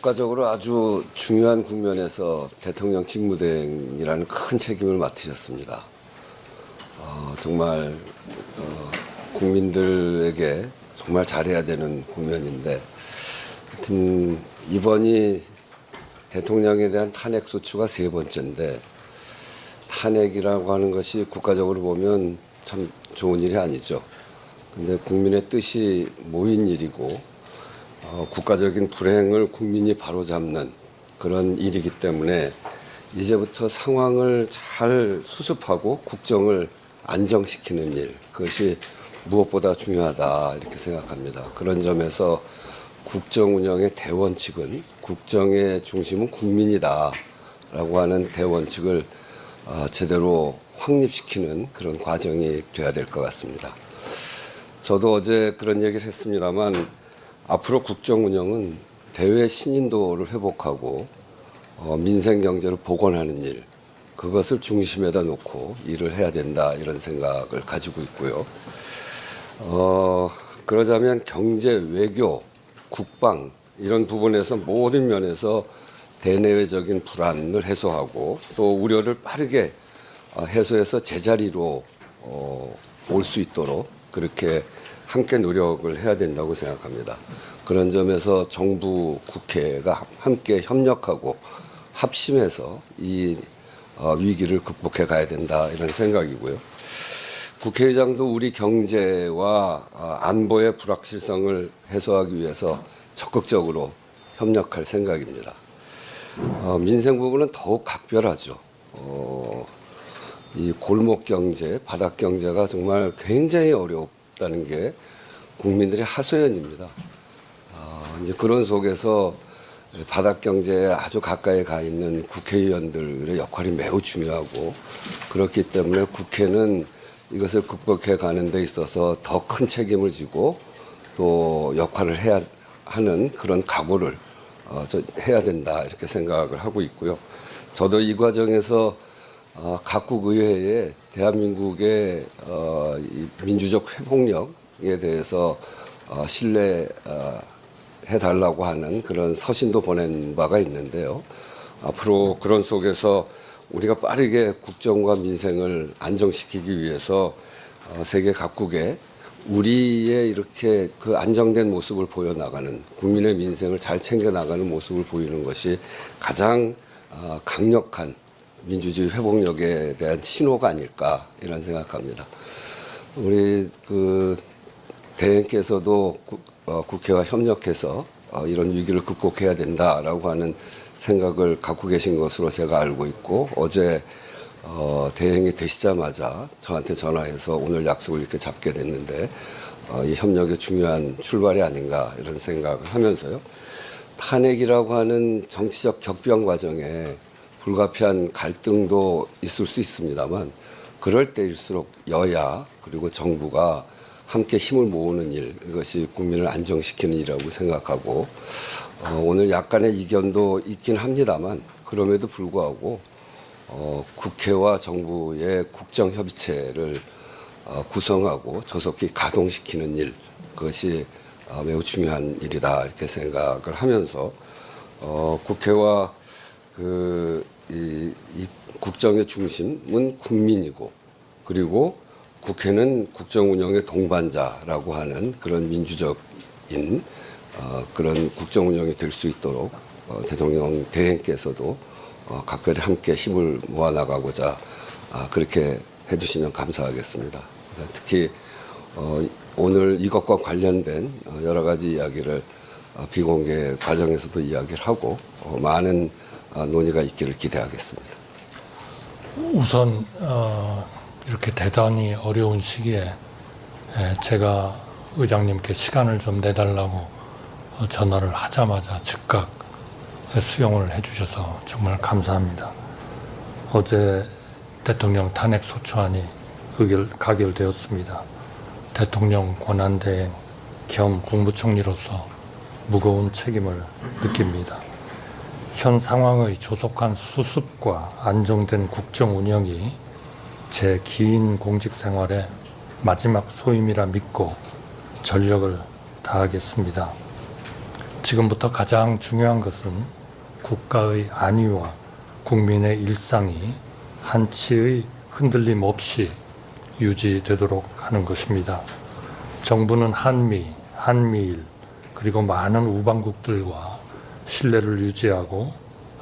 국가적으로 아주 중요한 국면에서 대통령 직무대행이라는 큰 책임을 맡으셨습니다. 어, 정말 어, 국민들에게 정말 잘해야 되는 국면인데 하여튼 이번이 대통령에 대한 탄핵 소추가 세 번째인데 탄핵이라고 하는 것이 국가적으로 보면 참 좋은 일이 아니죠. 근데 국민의 뜻이 모인 일이고 어, 국가적인 불행을 국민이 바로잡는 그런 일이기 때문에 이제부터 상황을 잘 수습하고 국정을 안정시키는 일 그것이 무엇보다 중요하다 이렇게 생각합니다. 그런 점에서 국정 운영의 대원칙은 국정의 중심은 국민이다라고 하는 대원칙을 어, 제대로 확립시키는 그런 과정이 돼야 될 것 같습니다. 저도 어제 그런 얘기를 했습니다만 앞으로 국정 운영은 대외 신인도를 회복하고 어, 민생 경제를 복원하는 일 그것을 중심에다 놓고 일을 해야 된다 이런 생각을 가지고 있고요. 어, 그러자면 경제, 외교, 국방 이런 부분에서 모든 면에서 대내외적인 불안을 해소하고 또 우려를 빠르게 어, 해소해서 제자리로 어, 올 수 있도록 그렇게 함께 노력을 해야 된다고 생각합니다. 그런 점에서 정부, 국회가 함께 협력하고 합심해서 이 어, 위기를 극복해 가야 된다 이런 생각이고요. 국회의장도 우리 경제와 어, 안보의 불확실성을 해소하기 위해서 적극적으로 협력할 생각입니다. 어, 민생 부분은 더욱 각별하죠. 어, 이 골목 경제, 바닥 경제가 정말 굉장히 어렵 다는 게 국민들의 하소연입니다. 어, 이제 그런 속에서 바닥 경제에 아주 가까이 가 있는 국회의원들의 역할이 매우 중요하고 그렇기 때문에 국회는 이것을 극복해 가는 데 있어서 더 큰 책임을 지고 또 역할을 해야 하는 그런 각오를 어, 저 해야 된다 이렇게 생각을 하고 있고요. 저도 이 과정에서 어, 각국 의회에 대한민국의 어, 이 민주적 회복력에 대해서 어, 신뢰 어, 해달라고 하는 그런 서신도 보낸 바가 있는데요. 앞으로 그런 속에서 우리가 빠르게 국정과 민생을 안정시키기 위해서 어, 세계 각국에 우리의 이렇게 그 안정된 모습을 보여나가는 국민의 민생을 잘 챙겨나가는 모습을 보이는 것이 가장 어, 강력한 민주주의 회복력에 대한 신호가 아닐까 이런 생각합니다. 우리 그 대행께서도 국, 어, 국회와 협력해서 어, 이런 위기를 극복해야 된다라고 하는 생각을 갖고 계신 것으로 제가 알고 있고 어제 어, 대행이 되시자마자 저한테 전화해서 오늘 약속을 이렇게 잡게 됐는데 어, 이 협력의 중요한 출발이 아닌가 이런 생각을 하면서요. 탄핵이라고 하는 정치적 격변 과정에 불가피한 갈등도 있을 수 있습니다만 그럴 때일수록 여야 그리고 정부가 함께 힘을 모으는 일 이것이 국민을 안정시키는 일이라고 생각하고 어, 오늘 약간의 이견도 있긴 합니다만 그럼에도 불구하고 어, 국회와 정부의 국정협의체를 어, 구성하고 조속히 가동시키는 일 그것이 어, 매우 중요한 일이다 이렇게 생각을 하면서 어, 국회와 그 이, 이 국정의 중심은 국민이고 그리고 국회는 국정 운영의 동반자라고 하는 그런 민주적인 어, 그런 국정 운영이 될 수 있도록 어, 대통령 대행께서도 어, 각별히 함께 힘을 모아 나가고자 아, 그렇게 해주시면 감사하겠습니다. 특히 어, 오늘 이것과 관련된 어, 여러 가지 이야기를 어, 비공개 과정에서도 이야기를 하고 어, 많은 어, 논의가 있기를 기대하겠습니다. 우선 어, 이렇게 대단히 어려운 시기에 에, 제가 의장님께 시간을 좀 내달라고 어, 전화를 하자마자 즉각 수용을 해주셔서 정말 감사합니다. 어제 대통령 탄핵 소추안이 가결되었습니다. 대통령 권한대행 겸 국무총리로서 무거운 책임을 느낍니다. 현 상황의 조속한 수습과 안정된 국정 운영이 제 긴 공직 생활의 마지막 소임이라 믿고 전력을 다하겠습니다. 지금부터 가장 중요한 것은 국가의 안위와 국민의 일상이 한치의 흔들림 없이 유지되도록 하는 것입니다. 정부는 한미, 한미일, 그리고 많은 우방국들과 신뢰를 유지하고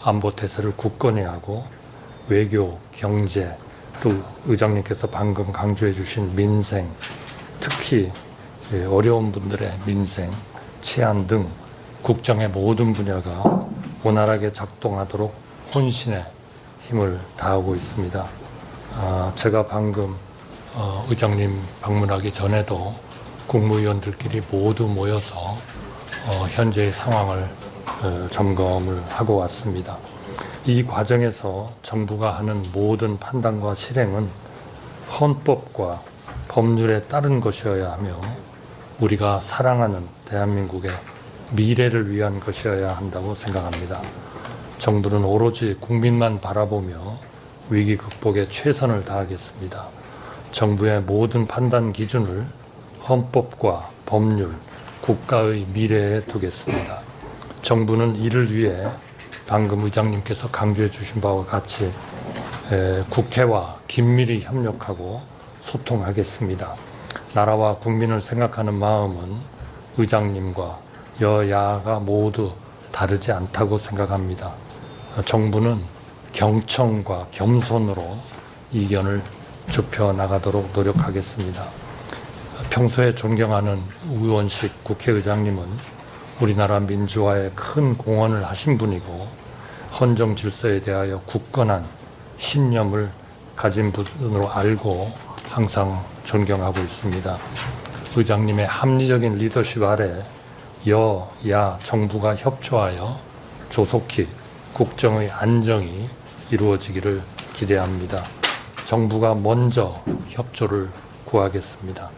안보 태세를 굳건히 하고 외교, 경제, 또 의장님께서 방금 강조해 주신 민생, 특히 예, 어려운 분들의 민생, 치안 등 국정의 모든 분야가 원활하게 작동하도록 혼신의 힘을 다하고 있습니다. 아, 제가 방금 어, 의장님 방문하기 전에도 국무위원들끼리 모두 모여서 어, 현재의 상황을 어, 점검을 하고 왔습니다. 이 과정에서 정부가 하는 모든 판단과 실행은 헌법과 법률에 따른 것이어야 하며 우리가 사랑하는 대한민국의 미래를 위한 것이어야 한다고 생각합니다. 정부는 오로지 국민만 바라보며 위기 극복에 최선을 다하겠습니다. 정부의 모든 판단 기준을 헌법과 법률, 국가의 미래에 두겠습니다. 정부는 이를 위해 방금 의장님께서 강조해 주신 바와 같이 에, 국회와 긴밀히 협력하고 소통하겠습니다. 나라와 국민을 생각하는 마음은 의장님과 여야가 모두 다르지 않다고 생각합니다. 정부는 경청과 겸손으로 이견을 좁혀 나가도록 노력하겠습니다. 평소에 존경하는 우원식 국회의장님은 우리나라 민주화에 큰 공헌을 하신 분이고 헌정 질서에 대하여 굳건한 신념을 가진 분으로 알고 항상 존경하고 있습니다. 의장님의 합리적인 리더십 아래 여, 야, 정부가 협조하여 조속히 국정의 안정이 이루어지기를 기대합니다. 정부가 먼저 협조를 구하겠습니다.